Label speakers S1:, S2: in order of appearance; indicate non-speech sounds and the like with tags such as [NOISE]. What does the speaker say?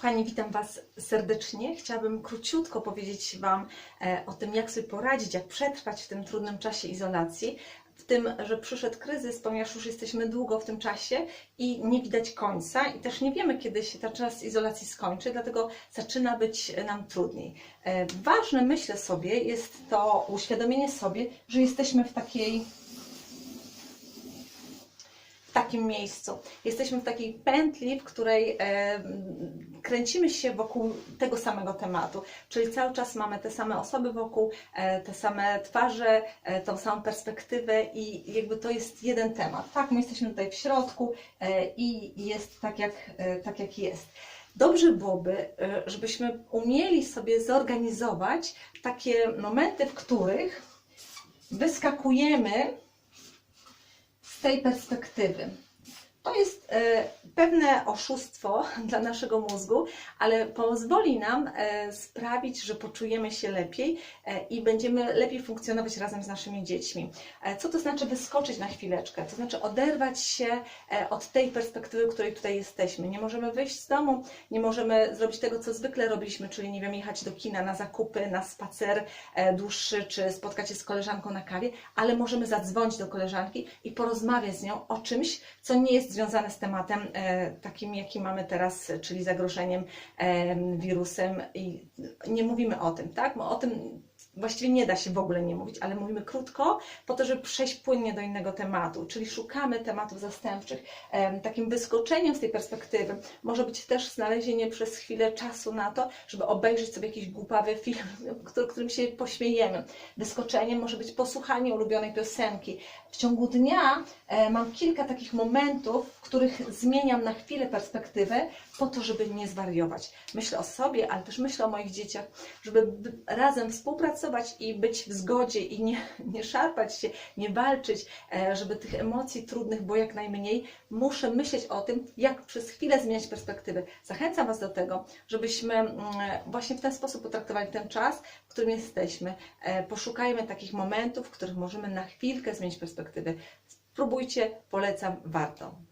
S1: Kochani, witam Was serdecznie. Chciałabym króciutko powiedzieć Wam e, o tym, jak sobie poradzić, jak przetrwać w tym trudnym czasie izolacji. W tym, że przyszedł kryzys, ponieważ już jesteśmy długo w tym czasie i nie widać końca, i też nie wiemy, kiedy się ten czas izolacji skończy, dlatego zaczyna być nam trudniej. E, Ważne, myślę sobie, jest to uświadomienie sobie, że jesteśmy w takiej takim miejscu. Jesteśmy w takiej pętli, w której kręcimy się wokół tego samego tematu, czyli cały czas mamy te same osoby wokół, e, te same twarze, e, tą samą perspektywę i jakby to jest jeden temat. Tak, my jesteśmy tutaj w środku e, i jest tak jak, tak jak jest. Dobrze byłoby, żebyśmy umieli sobie zorganizować takie momenty, w których wyskakujemy z tej perspektywy. To jest e, pewne oszustwo [LAUGHS] dla naszego mózgu, ale pozwoli nam e, sprawić, że poczujemy się lepiej e, i będziemy lepiej funkcjonować razem z naszymi dziećmi. Co to znaczy wyskoczyć na chwileczkę? To znaczy oderwać się od tej perspektywy, w której tutaj jesteśmy. Nie możemy wyjść z domu, nie możemy zrobić tego, co zwykle robiliśmy, czyli nie wiem, jechać do kina na zakupy, na spacer dłuższy, czy spotkać się z koleżanką na kawie, ale możemy zadzwonić do koleżanki i porozmawiać z nią o czymś, co nie jest związane z tematem e, takim, jaki mamy teraz, czyli zagrożeniem e, wirusem i nie mówimy o tym, tak? Bo o tym właściwie nie da się w ogóle nie mówić, ale mówimy krótko po to, żeby przejść płynnie do innego tematu, czyli szukamy tematów zastępczych. Takim wyskoczeniem z tej perspektywy może być też znalezienie przez chwilę czasu na to, żeby obejrzeć sobie jakiś głupawy film, [LAUGHS] który- którym się pośmiejemy. Wyskoczeniem może być posłuchanie ulubionej piosenki. W ciągu dnia e, mam kilka takich momentów, w których zmieniam na chwilę perspektywę po to, żeby nie zwariować. Myślę o sobie, ale też myślę o moich dzieciach, żeby razem współpracować i być w zgodzie i nie, nie szarpać się, nie walczyć, e, żeby tych emocji trudnych było jak najmniej. Muszę myśleć o tym, jak przez chwilę zmieniać perspektywę. Zachęcam Was do tego, żebyśmy mm, właśnie w ten sposób potraktowali ten czas, w którym jesteśmy. E, Poszukajmy takich momentów, w których możemy na chwilkę zmienić perspektywę. Spróbujcie, polecam, warto.